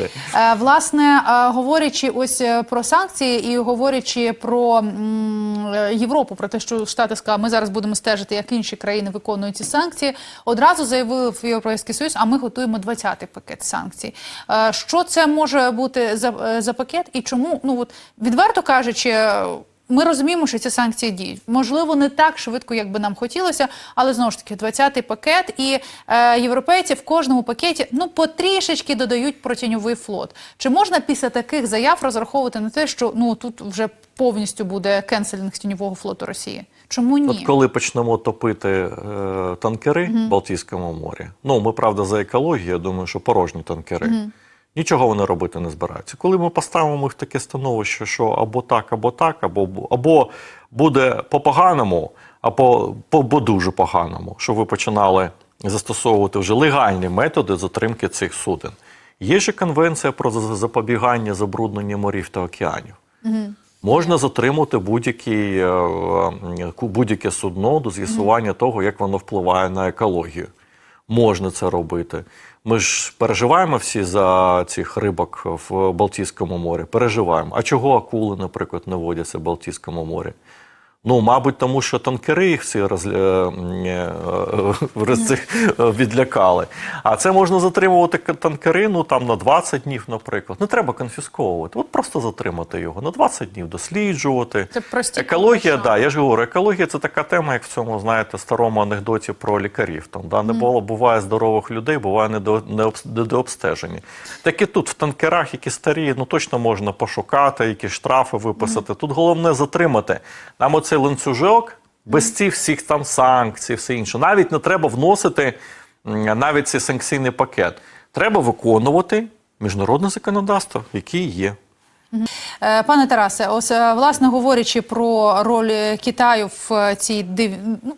Е, Власне, е, говорячи ось е, про санкції і говорячи про Європу, про те, що Штати сказали, ми зараз будемо стежити, як інші країни виконують ці санкції, одразу заявив Європейський Союз, а ми готуємо 20-й пакет санкцій. Що це може бути за, за пакет і чому? Ну от відверто кажучи. Ми розуміємо, що ці санкції діють. Можливо, не так швидко, як би нам хотілося, але знову ж таки 20-й пакет, і е, європейці в кожному пакеті ну потрішечки додають про тіньовий флот. Чи можна після таких заяв розраховувати на те, що ну тут вже повністю буде кенселінг тіньового флоту Росії? Чому ні? От коли почнемо топити е, танкери в Балтійському морі, ну ми правда за екологію, я думаю, що порожні танкери. Нічого вони робити не збираються. Коли ми поставимо їх в таке становище, що або так, або так, або, або буде по-поганому, або по, по дуже поганому, щоб ви починали застосовувати вже легальні методи затримки цих суден. Є ж конвенція про за- запобігання забруднення морів та океанів. Можна затримати будь-який, е, будь-яке судно до з'ясування того, як воно впливає на екологію. Можна це робити. Ми ж переживаємо всі за цих рибок в Балтійському морі. Переживаємо. А чого акули, наприклад, не водяться в Балтійському морі? Ну, мабуть, тому що танкери їх всі розля... е, е, роз- е, відлякали. А це можна затримувати танкери ну, там, на 20 днів, наприклад. Не треба конфісковувати. От просто затримати його на 20 днів, досліджувати. Це прості Екологія, да, я ж говорю, екологія це така тема, як в цьому, знаєте, старому анекдоті про лікарів. Там, да, не було, буває здорових людей, буває недо- недообстежені. Так і тут, в танкерах, які старі, ну точно можна пошукати, якісь штрафи виписати. Тут головне затримати. Нам оцей ланцюжок без цих всіх там санкцій, все інше. Навіть не треба вносити навіть цей санкційний пакет. Треба виконувати міжнародне законодавство, яке є. Е, Пане Тарасе, ось е, власне говорячи про роль Китаю в е, цій ну,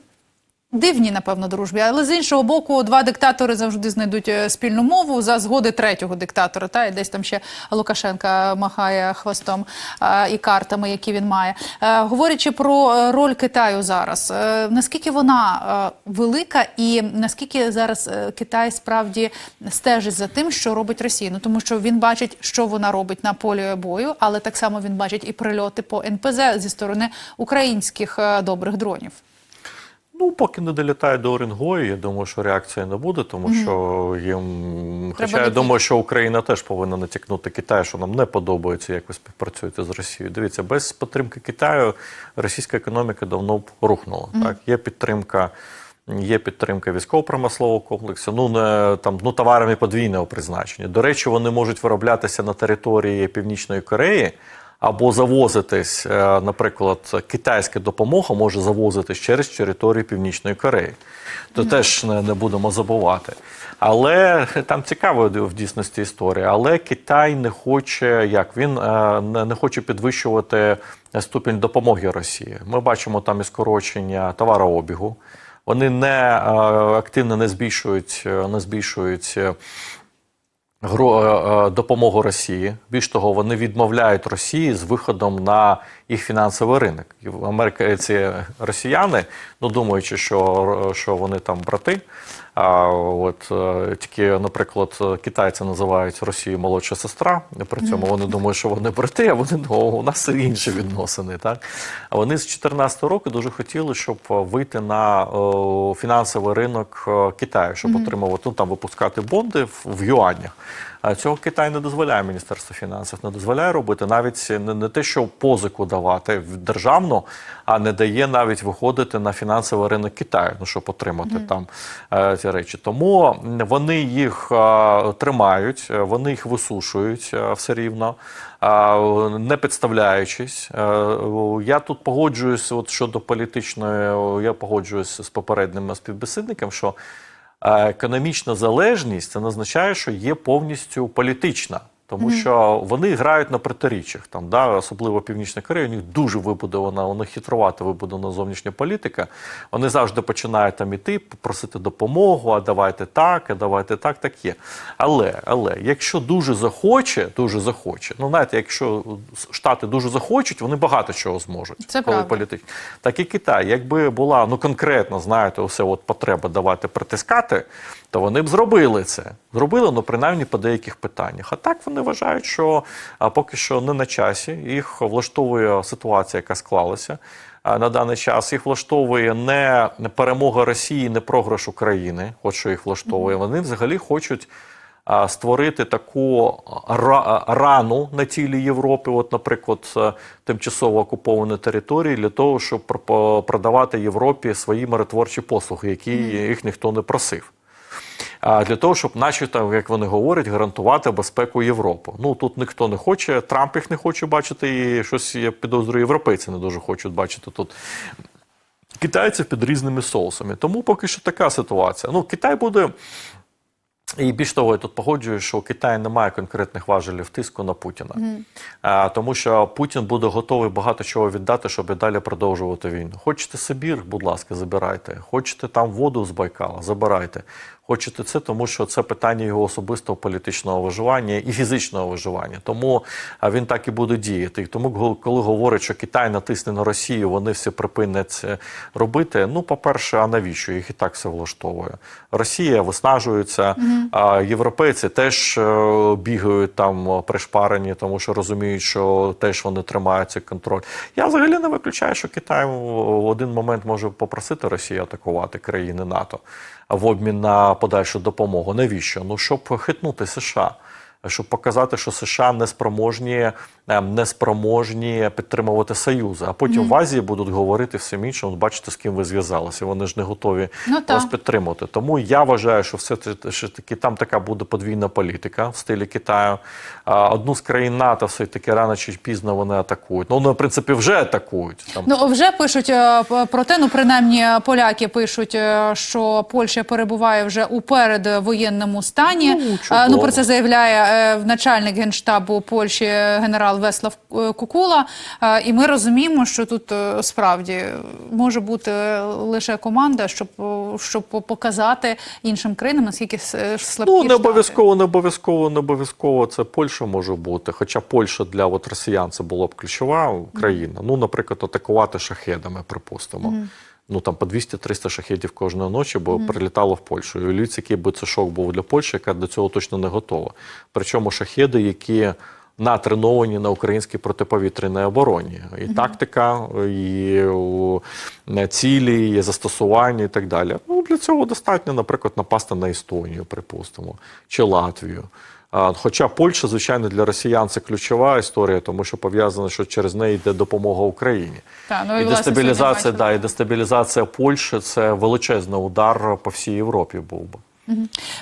дивній, напевно, дружбі, але з іншого боку, два диктатори завжди знайдуть е, спільну мову за згоди третього диктатора. Та і десь там ще Лукашенка махає хвостом е, і картами, які він має. Е, Говорячи про роль Китаю зараз, е, наскільки вона е, велика, і наскільки зараз Китай справді стежить за тим, що робить Росія? Ну тому що він бачить, що вона робить на полі бою, але так само він бачить і прильоти по НПЗ зі сторони українських добрих дронів. Ну, поки не долітає до Оренгою, я думаю, що реакції не буде, тому що їм. Хоча я не думаю, що Україна теж повинна натякнути Китаю, що нам не подобається, як ви співпрацюєте з Росією. Дивіться, без підтримки Китаю російська економіка давно б рухнула. Так, є підтримка. Є підтримка військово-промислового комплексу, ну не там ну товарами подвійного призначення. До речі, вони можуть вироблятися на території Північної Кореї або завозитись, е, наприклад, китайська допомога може завозитись через територію Північної Кореї. То теж не, не будемо забувати. Але там цікава в дійсності історія. Але Китай не хоче, як він е, не, хоче підвищувати ступінь допомоги Росії. Ми бачимо там і скорочення товарообігу. Вони не е, активно не збільшують, е, не збільшують. Е, е, допомогу Росії. Більш того, вони відмовляють Росії з виходом на їх фінансовий ринок. І в Америці ці росіяни, ну думаючи, що, що вони там брати. А от е, тільки, наприклад, китайці називають Росію молодша сестра. При цьому вони думають, що вони брати, а вони ну, у нас інші відносини. Так а вони з 2014 року дуже хотіли, щоб вийти на фінансовий ринок е, Китаю, щоб отримувати ну там випускати бонди в юанях. А цього Китай не дозволяє Міністерство фінансів, не дозволяє робити навіть не, не те, що позику давати в державну, а не дає навіть виходити на фінансовий ринок Китаю, ну щоб отримати там е, ці речі. Тому вони їх е, тримають, е, вони їх висушують е, все рівно, не підставляючись. Я тут погоджуюсь, от щодо політичної, я погоджуюсь з попереднім співбесідником, що. Економічна залежність це не означає, що є повністю політична Тому що вони грають на протиріччях. Там, да, особливо Північна Корея, у них дуже вибудована, у них хитрувато вибудована зовнішня політика. Вони завжди починають там іти, просити допомогу, а давайте так, а давайте так, так є. Але, але якщо дуже захоче, дуже захоче, ну знаєте, якщо Штати дуже захочуть, вони багато чого зможуть. Це коли політично. Так і Китай, якби була ну конкретно, знаєте, усе от потреба давати притискати, то вони б зробили це. Зробили, ну принаймні по деяких питаннях. А так вони вважають, що поки що не на часі. Їх влаштовує ситуація, яка склалася. На даний час їх влаштовує не перемога Росії, не програш України. От що їх влаштовує. Вони взагалі хочуть створити таку рану на тілі Європи, от, наприклад, е, тимчасово окуповані території, для того, щоб продавати Європі свої миротворчі послуги, які їх ніхто не просив. Для того, щоб, начебто, як вони говорять, гарантувати безпеку Європи. Ну тут ніхто не хоче, Трамп їх не хоче бачити, і щось я підозрюю, європейці не дуже хочуть бачити тут китайців під різними соусами. Тому поки що така ситуація. Ну, Китай буде. І більш того, я тут погоджуюсь, що у Китаї немає конкретних важелів тиску на Путіна, а, тому що Путін буде готовий багато чого віддати, щоб і далі продовжувати війну. Хочете Сибір, будь ласка, забирайте. Хочете там воду з Байкала, забирайте. Хочете це, тому що це питання його особистого політичного виживання і фізичного виживання. Тому він так і буде діяти. І тому, коли говорять, що Китай натисне на Росію, вони всі припинять це робити. Ну, по-перше, а навіщо їх і так все влаштовує? Росія виснажується, а європейці теж е, бігають там е, пришпарені, тому що розуміють, що теж вони тримають цей контроль. Я взагалі не виключаю, що Китай в один момент може попросити Росію атакувати країни НАТО в обмін на подальшу допомогу. Навіщо? Ну щоб хитнути США. Щоб показати, що США не спроможні, е, не спроможні підтримувати союзи, а потім в Азії будуть говорити всім іншим. «От Бачите, з ким ви зв'язалися. Вони ж не готові Ну, вас підтримувати. Тому я вважаю, що все ж таки там така буде подвійна політика в стилі Китаю. Одну з країн НАТО все таки рано чи пізно вони атакують. Ну, вони, в принципі, вже атакують. Там Ну вже пишуть е, про те, ну принаймні поляки пишуть, е, що Польща перебуває вже у передвоєнному стані. Ну, Е, ну про це заявляє е, начальник генштабу Польщі генерал Веслав е, Кукула. Е, І ми розуміємо, що тут е, справді може бути лише команда, щоб е, щоб показати іншим країнам, наскільки слабкі Ну, не обов'язково, не обов'язково, не обов'язково це Польща може бути. Хоча Польща для от росіян це була б ключова країна. Ну, наприклад, атакувати шахедами, припустимо. Ну там по 200-300 шахедів кожної ночі, бо прилітало в Польщу. І уявіть, який би це шок був для Польщі, яка до цього точно не готова. Причому шахеди, які натреновані на українській протиповітряній обороні. І тактика, і цілі, і застосування, і так далі. Ну, для цього достатньо, наприклад, напасти на Естонію, припустимо, чи Латвію. Хоча Польща, звичайно, для росіян це ключова історія, тому що пов'язано, що через неї йде допомога Україні. Та, ну, і, і дестабілізація, да, і дестабілізація Польщі це величезний удар по всій Європі був би.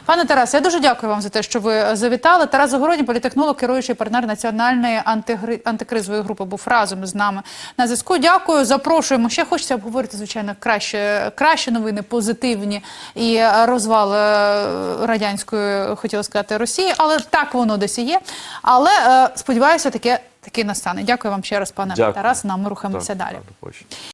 Пане Тарасе, я дуже дякую вам за те, що ви завітали. Тарас Загородній, політехнолог, керуючий партнер національної антигри... антикризової групи, був разом з нами на зв'язку. Дякую. Запрошуємо. Ще хочеться обговорити, звичайно, краще, краще новини, позитивні і е, розвал е, радянської, хотіла сказати, Росії, але так воно десь і є. Але е, сподіваюся, таке таки настане. Дякую вам ще раз, пане Дякую. Тарас. Нам ми рухаємося Так, далі. так.